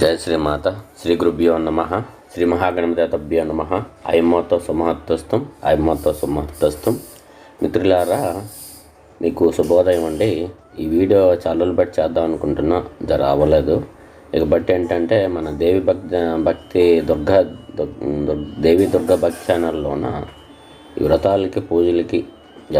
జయ శ్రీమాత శ్రీ గురుభ్యో నమ శ్రీ మహాగణపతభ్యో నమ. అయమ్మతో సుమహత్తస్తం అయమోతో సుమహత్తస్తం మిత్రులారా మీకు శుభోదయం అండి. ఈ వీడియో చాలా బట్టి చేద్దాం అనుకుంటున్నా జర అవ్వలేదు. ఇక బట్టి ఏంటంటే మన దేవి భక్తి భక్తి దుర్గా దేవి దుర్గా భక్తి ఛానల్లోన ఈ వ్రతాలకి పూజలకి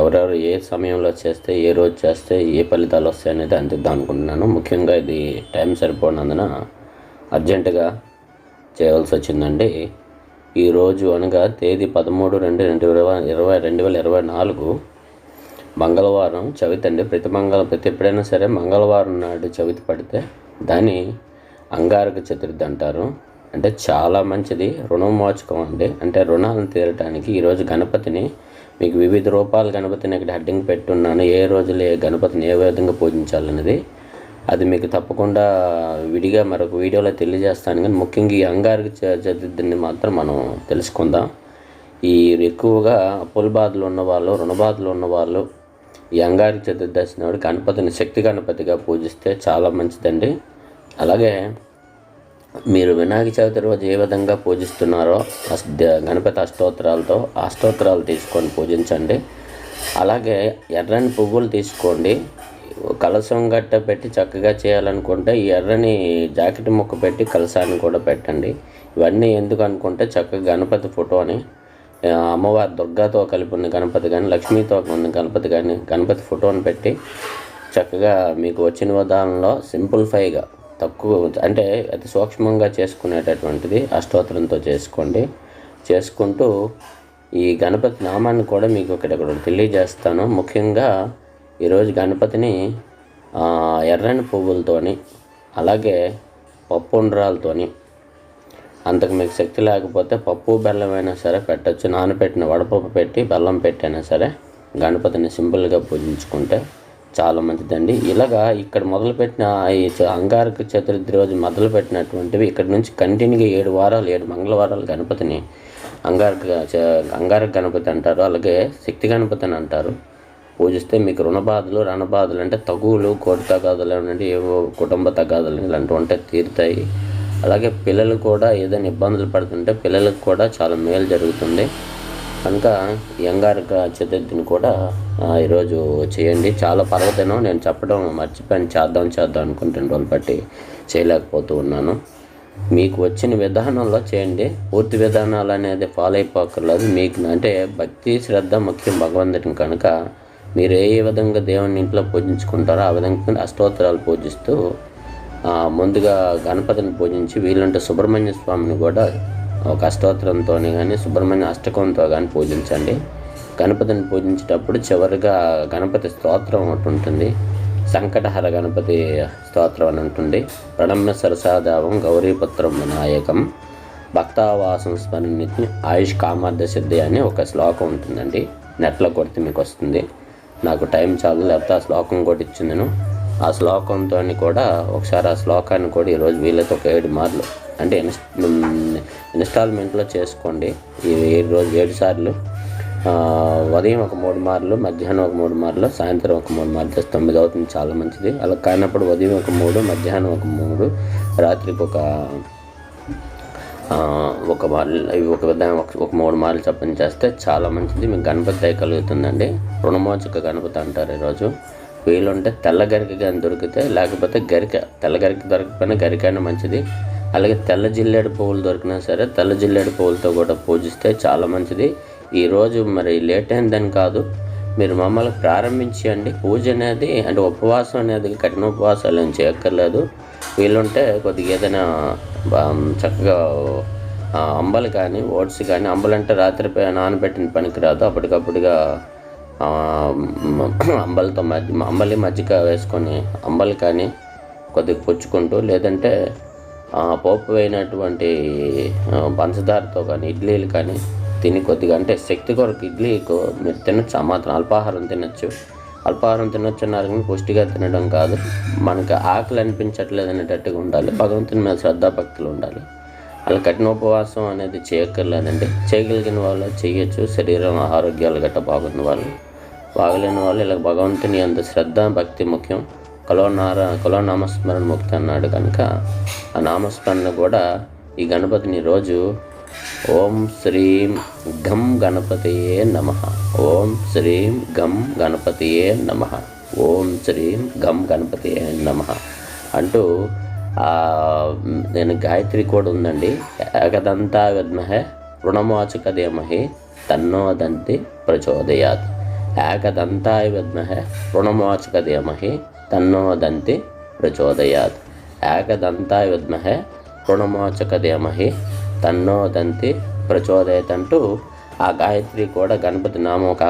ఎవరెవరు ఏ సమయంలో చేస్తే ఏ రోజు చేస్తే ఏ ఫలితాలు వస్తాయి అనేది అందిద్దాం అనుకుంటున్నాను. ముఖ్యంగా ఇది టైం సరిపోనందున అర్జెంటుగా చేయవలసి వచ్చిందండి ఈరోజు అనగా తేదీ పదమూడు రెండు రెండు ఇరవై ఇరవై రెండు వేల ఇరవై నాలుగు మంగళవారం చవితి అండి ప్రతి మంగళ ప్రతి ఎప్పుడైనా సరే మంగళవారం నాడు చవితి పడితే దాన్ని అంగారక చతుర్థి అంటారు. అంటే చాలా మంచిది రుణమోచకం అండి. అంటే రుణాలను తీరటానికి ఈరోజు గణపతిని మీకు వివిధ రూపాల గణపతిని ఇక్కడ హెడ్డింగ్ పెట్టున్నాను. ఏ రోజులు ఏ గణపతిని ఏ విధంగా పూజించాలనేది అది మీకు తప్పకుండా విడిగా మరొక వీడియోలో తెలియజేస్తాను. కానీ ముఖ్యంగా ఈ అంగారికి చ- చతుర్థిని మాత్రం మనం తెలుసుకుందాం. ఈ ఎక్కువగా అప్పుల బాధలు ఉన్నవాళ్ళు రుణ బాధలు ఉన్నవాళ్ళు ఈ అంగారక చతుర్దశి నాడు గణపతిని శక్తి గణపతిగా పూజిస్తే చాలా మంచిదండి. అలాగే మీరు వినాయక చవితి రోజు ఏ విధంగా పూజిస్తున్నారో గణపతి అష్టోత్తరాలతో అష్టోత్తరాలు తీసుకొని పూజించండి. అలాగే ఎర్రని పువ్వులు తీసుకోండి. కలసం గట్ట పెట్టి చక్కగా చేయాలనుకుంటే ఈ ఎర్రని జాకెట్ ముక్క పెట్టి కలసాన్ని కూడా పెట్టండి. ఇవన్నీ ఎందుకు అనుకుంటే చక్కగా గణపతి ఫోటోని అమ్మవారి దుర్గాతో కలిపి ఉన్న గణపతి కానీ లక్ష్మీతో ఉన్న గణపతి కానీ గణపతి ఫోటోని పెట్టి చక్కగా మీకు వచ్చిన విధానంలో సింపుల్ఫైగా తక్కువ అంటే అతి సూక్ష్మంగా చేసుకునేటటువంటిది అష్టోత్తరంతో చేసుకోండి. చేసుకుంటూ ఈ గణపతి నామాన్ని కూడా మీకు ఇక్కడ తెలియజేస్తాను. ముఖ్యంగా ఈరోజు గణపతిని ఎర్రని పువ్వులతోని అలాగే పప్పు ఉండ్రాలతోని అంతకు మీకు శక్తి లేకపోతే పప్పు బెల్లం అయినా సరే పెట్టచ్చు. నానబెట్టిన వడపప్పు పెట్టి బెల్లం పెట్టైనా సరే గణపతిని సింపుల్గా పూజించుకుంటే చాలా మంచిదండి. ఇలాగా ఇక్కడ మొదలుపెట్టిన ఈ అంగారక చతుర్థి రోజు మొదలుపెట్టినటువంటివి ఇక్కడ నుంచి కంటిన్యూగా ఏడు వారాలు ఏడు మంగళవారాలు గణపతిని అంగారక చ- అంగారక గణపతి అంటారు అలాగే శక్తి గణపతి అని అంటారు. పూజిస్తే మీకు రుణ బాధలు రణ బాధలు అంటే తగువులు కోటి తగాదులు అంటే ఏవో కుటుంబ తగాదులు ఇలాంటివి ఉంటే తీరుతాయి. అలాగే పిల్లలు కూడా ఏదైనా ఇబ్బందులు పడుతుంటే పిల్లలకు కూడా చాలా మేలు జరుగుతుంది. కనుక యంగారిక అంగారక చతుర్థిని కూడా ఈరోజు చేయండి. చాలా పర్వదినం నేను చెప్పడం మర్చిపోయాను చేద్దాం చేద్దాం అనుకుంటున్న రోజులు బట్టి చేయలేకపోతూ ఉన్నాను. మీకు వచ్చిన విధానంలో చేయండి. పూర్తి విధానాలు అనేది ఫాలో అయిపోకర్లేదు మీకు అంటే భక్తి శ్రద్ధ ముఖ్యం భగవంతుడిని కనుక. మీరు ఏ విధంగా దేవుని ఇంట్లో పూజించుకుంటారో ఆ విధంగా అష్టోత్తరాలు పూజిస్తూ ముందుగా గణపతిని పూజించి వీలుంటే సుబ్రహ్మణ్య స్వామిని కూడా ఒక అష్టోత్తరంతో కానీ సుబ్రహ్మణ్య అష్టకంతో కానీ పూజించండి. గణపతిని పూజించేటప్పుడు చివరిగా గణపతి స్తోత్రం ఒకటి ఉంటుంది. సంకటహర గణపతి స్తోత్రం అని ఉంటుంది. ప్రణమ్య సరసాదావం గౌరీపుత్రం వినాయకం. భక్తావాసం స్మరణితి ఆయుష్ కామార్థ సిద్ధి అని ఒక శ్లోకం ఉంటుందండి. నెట్లో కొడితే మీకు వస్తుంది. నాకు టైం చాలు లేకపోతే ఆ శ్లోకం కూడా ఇచ్చిందను ఆ శ్లోకంతో కూడా ఒకసారి ఆ శ్లోకాన్ని కూడా ఈరోజు వీళ్ళతో ఒక ఏడు మార్లు అంటే ఇన్స్ ఇన్స్టాల్మెంట్లో చేసుకోండి. ఈ ఏడు రోజు ఏడు సార్లు. ఉదయం ఒక మూడు మార్లు మధ్యాహ్నం ఒక మూడు మార్లు సాయంత్రం ఒక మూడు మార్లు చేస్తే తొమ్మిది అవుతుంది చాలా మంచిది. అలా కానప్పుడు ఉదయం ఒక మూడు మధ్యాహ్నం ఒక మూడు రాత్రికి ఒక ఒక ఒక విధంగా ఒక ఒక మూడు మార్లు చప్పని చేస్తే చాలా మంచిది. మీకు గణపతి దయ కలుగుతుందండి. రుణమోచక గణపతి అంటారు ఈరోజు. వీలుంటే తెల్ల గరిక కానీ దొరికితే లేకపోతే గరిక తెల్ల గరిక దొరకకపోయినా గరికైనా మంచిది. అలాగే తెల్ల జిల్లేడు పువ్వులు దొరికినా సరే తెల్ల జిల్లేడు పువ్వులతో కూడా పూజిస్తే చాలా మంచిది. ఈరోజు మరి లేట్ అయిందని కాదు. మీరు మమ్మల్ని ప్రారంభించండి. పూజ అనేది అంటే ఉపవాసం అనేది కఠిన ఉపవాసాలు ఏం చేయక్కర్లేదు. వీలుంటే కొద్దిగా ఏదైనా చక్కగా అంబలు కానీ ఓట్స్ కానీ అంబలు అంటే రాత్రి నానబెట్టిన పనికిరాదు. అప్పటికప్పుడుగా మ- అంబలతో మధ్య అంబలి మజ్జిగ వేసుకొని అంబలి కానీ కొద్దిగా పుచ్చుకుంటూ లేదంటే పోపు వేయినటువంటి పంచదారతో కానీ ఇడ్లీలు కానీ తిని కొద్దిగా అంటే శక్తి కొరకు ఇడ్లీకు మీరు తినచ్చు ఆ మాత్రం అల్పాహారం తినచ్చు. అల్పాహారం తినొచ్చున్నారు కానీ పుష్టిగా తినడం కాదు. మనకు ఆకలి అనిపించట్లేదు అనేటట్టుగా ఉండాలి. భగవంతుని మీద శ్రద్ధాభక్తులు ఉండాలి. అలా కఠినోపవాసం అనేది చేయక్కర్లేదండి. చేయగలిగిన వాళ్ళు చేయొచ్చు. శరీరం ఆరోగ్యాలు గట్ట బాగున్న వాళ్ళు బాగలేని వాళ్ళు ఇలా భగవంతుని అంత శ్రద్ధ భక్తి ముఖ్యం. కలో నార కలో నామస్మరణ ముక్తి అన్నాడు కనుక ఆ నామస్మరణ కూడా ఈ గణపతిని రోజు ఓం శ్రీం గం గణపతియే నమ. ఓం శ్రీం గం గణపతియే నమ. ఓం శ్రీం గం గణపతియే నమ. అంటూ నేను గాయత్రి కూడా ఉందండి. ఏకదంతా విద్మహే రుణమోచక ధీమహి తన్నో దంతి ప్రచోదయాత్. ఏకదంతాయ విద్మహే రుణమోచక ధీమహి తన్నో దంతి ప్రచోదయాత్. ఏకదంతాయ విద్మహే రుణమోచక ధీమహి తన్నో దంతి ప్రచోదయత్ అంటూ ఆ గాయత్రి కూడా గణపతి నామం ఒక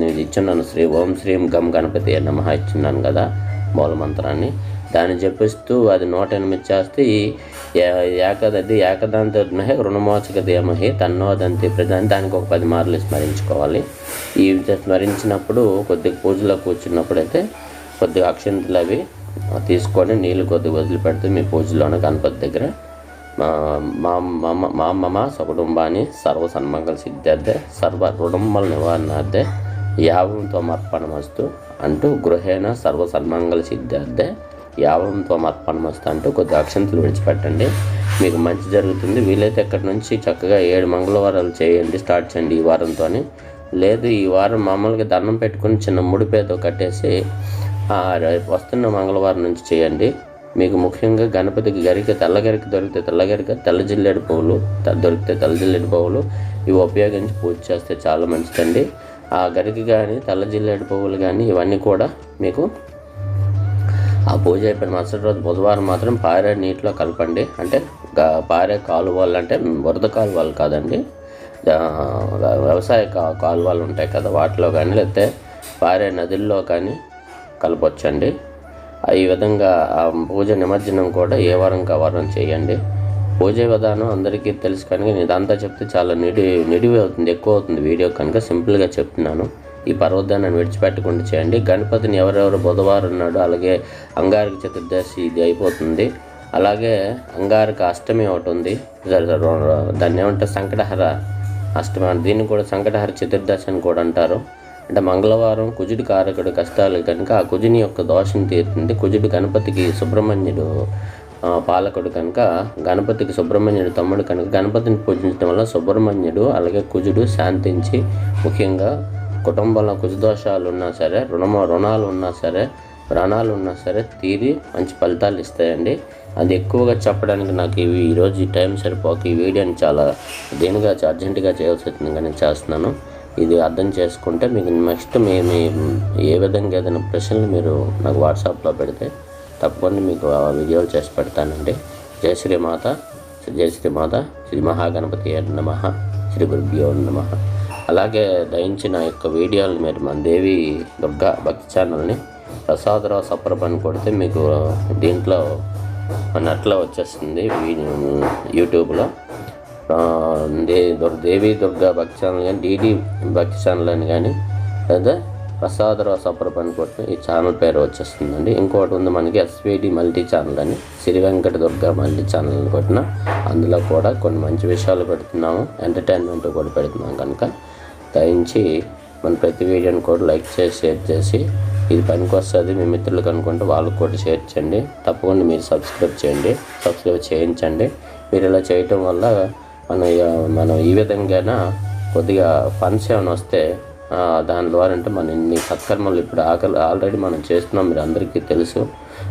నేను ఇచ్చున్నాను. శ్రీ ఓం శ్రీం గం గణపతి నమ ఇచ్చున్నాను కదా మూలమంత్రాన్ని దాన్ని జపిస్తూ అది నూట ఎనిమిది చేస్తే ఈ ఏకదది ఏకదాంత రుణమోచక దేమహి తన్నోదంతి ప్రధాని దానికి ఒక పది మార్లు స్మరించుకోవాలి. ఈ స్మరించినప్పుడు కొద్దిగా పూజలో కూర్చున్నప్పుడు అయితే కొద్దిగా అక్షంతలు అవి తీసుకొని నీళ్ళు కొద్దిగా వదిలిపెడుతూ మీ పూజలోనే గణపతి దగ్గర మా మా మమ మా మమ సకుటుంబాన్ని సర్వ సన్మంగళ సిద్ధార్థే సర్వ రుణమ్మల నివారణార్థే యావం త్వమర్పణమస్తు అంటూ గృహేణ సర్వ సన్మంగళ సిద్ధార్థే యావం త్వమర్పణమస్తు అంటూ కొద్ది అక్షంతలు విడిచిపెట్టండి. మీకు మంచి జరుగుతుంది. వీలైతే ఇక్కడ నుంచి చక్కగా ఏడు మంగళవారాలు చేయండి స్టార్ట్ చేయండి ఈ వారంతో లేదు ఈ వారం మామూలుగా దండం పెట్టుకుని చిన్న ముడిపేతో కట్టేసి వస్తున్న మంగళవారం నుంచి చేయండి. మీకు ముఖ్యంగా గణపతికి గరిక తెల్ల గరిక దొరికితే తెల్ల గరిక తెల్ల జిల్లేడు పువ్వులు దొరికితే తెల్ల జిల్లేడు పువ్వులు ఇవి ఉపయోగించి పూజ చేస్తే చాలా మంచిదండి. ఆ గరిక కానీ తెల్ల జిల్లేడు పువ్వులు కానీ ఇవన్నీ కూడా మీకు ఆ పూజ అయిపోయిన మరుసటి రోజు బుధవారం మాత్రం పారే నీటిలో కలపండి. అంటే పారే కాలువలు అంటే వరద కాలువలు కాదండి. వ్యవసాయ కాలువలు ఉంటాయి కదా వాటిలో కానీ లేకపోతే పారే నదుల్లో కానీ కలపొచ్చండి. ఈ విధంగా పూజ నిమజ్జనం కూడా ఏ వారం ఆ వారం చేయండి. పూజ విధానం అందరికీ తెలుసు కనుక నేను ఇదంతా చెప్తే చాలా నిడి నిడివి అవుతుంది ఎక్కువ అవుతుంది వీడియో కనుక సింపుల్గా చెప్తున్నాను. ఈ పర్వతాన్ని విడిచిపెట్టకుండా చేయండి. గణపతిని ఎవరెవరు బుధవారం ఉన్నాడు అలాగే అంగారక చతుర్దశి ఇది అయిపోతుంది. అలాగే అంగారక అష్టమి ఒకటి ఉంది. దాన్ని ఏమంటారు? సంకటహర అష్టమి దీన్ని కూడా సంకటహర చతుర్దశి అని కూడా అంటారు. అంటే మంగళవారం కుజుడి కారకుడు కష్టాలు కనుక ఆ కుజుని యొక్క దోషం తీరుతుంది. కుజుడు గణపతికి సుబ్రహ్మణ్యుడు పాలకుడు కనుక గణపతికి సుబ్రహ్మణ్యుడు తమ్ముడు కనుక గణపతిని పూజించడం వల్ల సుబ్రహ్మణ్యుడు అలాగే కుజుడు శాంతించి ముఖ్యంగా కుటుంబంలో కుజదోషాలు ఉన్నా సరే రుణమ రుణాలు ఉన్నా సరే ప్రాణాలు ఉన్నా సరే తీరి మంచి ఫలితాలు ఇస్తాయండి. అది ఎక్కువగా చెప్పడానికి నాకు ఇవి ఈరోజు ఈ టైం సరిపోక ఈ వీడియోని చాలా దేనిగా అర్జెంటుగా చేయాల్సి వచ్చింది కానీ చేస్తున్నాను. ఇది అర్థం చేసుకుంటే మీకు నెక్స్ట్ మీ మీ ఏ విధంగా ఏదైనా ప్రశ్నలు మీరు నాకు వాట్సాప్లో పెడితే తప్పకుండా మీకు ఆ వీడియోలు చేసి పెడతానండి. జయ శ్రీమాత జయ శ్రీమాత శ్రీ మహాగణపతి నమ శ్రీ గురుభ్యో నమ. అలాగే దయించిన యొక్క వీడియోలు మీరు మన దేవి దుర్గా భక్తి ఛానల్ని ప్రసాదరావు సప్రభ అని కొడితే మీకు దీంట్లో నెట్లో వచ్చేస్తుంది యూట్యూబ్లో. దే దేవి దుర్గా భక్తి ఛానల్ కానీ డీడీ భక్తి ఛానల్ అని కానీ లేదా ప్రసాదరావు సప్రభ అని కొడితే ఈ ఛానల్ పేరు వచ్చేస్తుందండి. ఇంకోటి ఉంది మనకి ఎస్విడి మల్టీ ఛానల్ అని శ్రీ వెంకట దుర్గా మల్టీ ఛానల్ అని కొట్టిన అందులో కూడా కొన్ని మంచి విషయాలు పెడుతున్నాము. ఎంటర్టైన్మెంట్ కూడా పెడుతున్నాం కనుక. దయించి మన ప్రతి వీడియోని కూడా లైక్ చేసి షేర్ చేసి ఇది పనికి వస్తుంది మీ మిత్రులకు అనుకుంటే వాళ్ళకు కూడా షేర్ చేయండి. తప్పకుండా మీరు సబ్స్క్రైబ్ చేయండి. సబ్స్క్రైబ్ చేయించండి. మీరు ఇలా చేయటం వల్ల మన మనం ఈ విధంగా కొద్దిగా ఫండ్స్ ఏమైనా వస్తే దాని ద్వారా అంటే మన ఇన్ని సత్కర్మలు ఇప్పుడు ఆకలి ఆల్రెడీ మనం చేస్తున్నాం మీరు అందరికీ తెలుసు.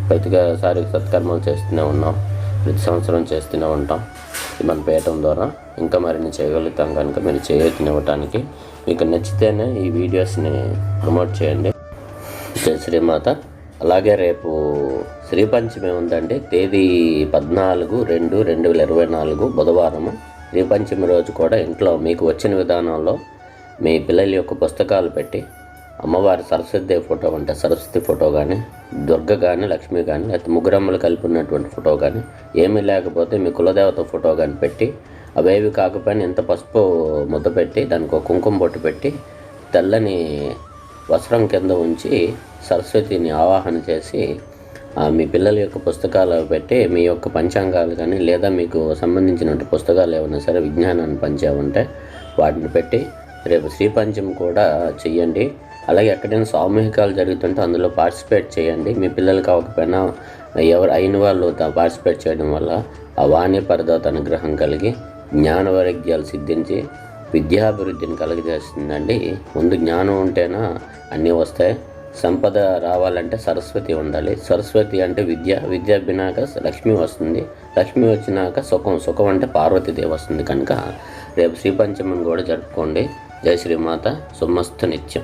ప్రతిసారి సత్కర్మలు చేస్తూనే ఉన్నాం. ప్రతి సంవత్సరం చేస్తూనే ఉంటాం. మన పేయటం ద్వారా. ఇంకా మరిన్ని చేయగలుగుతాం కనుక మీరు చేయనివ్వటానికి మీకు నచ్చితేనే ఈ వీడియోస్ని ప్రమోట్ చేయండి. జై శ్రీమాత. అలాగే రేపు శ్రీ పంచమి ఉందండి. తేదీ పద్నాలుగు రెండు రెండు వేల ఇరవై నాలుగు బుధవారము. శ్రీపంచమి రోజు కూడా ఇంట్లో మీకు వచ్చిన విధానంలో మీ పిల్లల యొక్క పుస్తకాలు పెట్టి అమ్మవారి సరస్వతి ఫోటో అంటే సరస్వతి ఫోటో కానీ దుర్గ కానీ లక్ష్మి కానీ లేకపోతే ముగ్గురమ్మలు కలిపి ఉన్నటువంటి ఫోటో కానీ ఏమీ లేకపోతే మీ కులదేవత ఫోటో కానీ పెట్టి అవేవి కాకపోయినా ఇంత పసుపు ముద్ద పెట్టి దానికి ఒక కుంకుమ బొట్టు పెట్టి తెల్లని వస్త్రం కింద ఉంచి సరస్వతిని ఆవాహన చేసి మీ పిల్లల యొక్క పుస్తకాలు పెట్టి మీ యొక్క పంచాంగాలు కానీ లేదా మీకు సంబంధించిన పుస్తకాలు ఏమైనా సరే విజ్ఞానాన్ని పంచే ఉంటే వాటిని పెట్టి రేపు శ్రీ కూడా చెయ్యండి. అలాగే ఎక్కడైనా సామూహికాలు జరుగుతుంటే అందులో పార్టిసిపేట్ చేయండి. మీ పిల్లలు కాకపోయినా ఎవరు అయిన వాళ్ళు పార్టిసిపేట్ చేయడం వల్ల ఆ వాణి పరదాత అనుగ్రహం కలిగి జ్ఞాన వైరాగ్యాలు సిద్ధించి విద్యాభివృద్ధిని కలుగజేస్తుందండి. ముందు జ్ఞానం ఉంటేనా అన్నీ వస్తాయి. సంపద రావాలంటే సరస్వతి ఉండాలి. సరస్వతి అంటే విద్య. విద్య బినాక లక్ష్మి వస్తుంది. లక్ష్మి వచ్చినాక సుఖం. సుఖం అంటే పార్వతీదేవి వస్తుంది కనుక రేపు శ్రీ పంచమం కూడా జరుపుకోండి. జయ శ్రీమాత. సుమస్తు నిత్యం.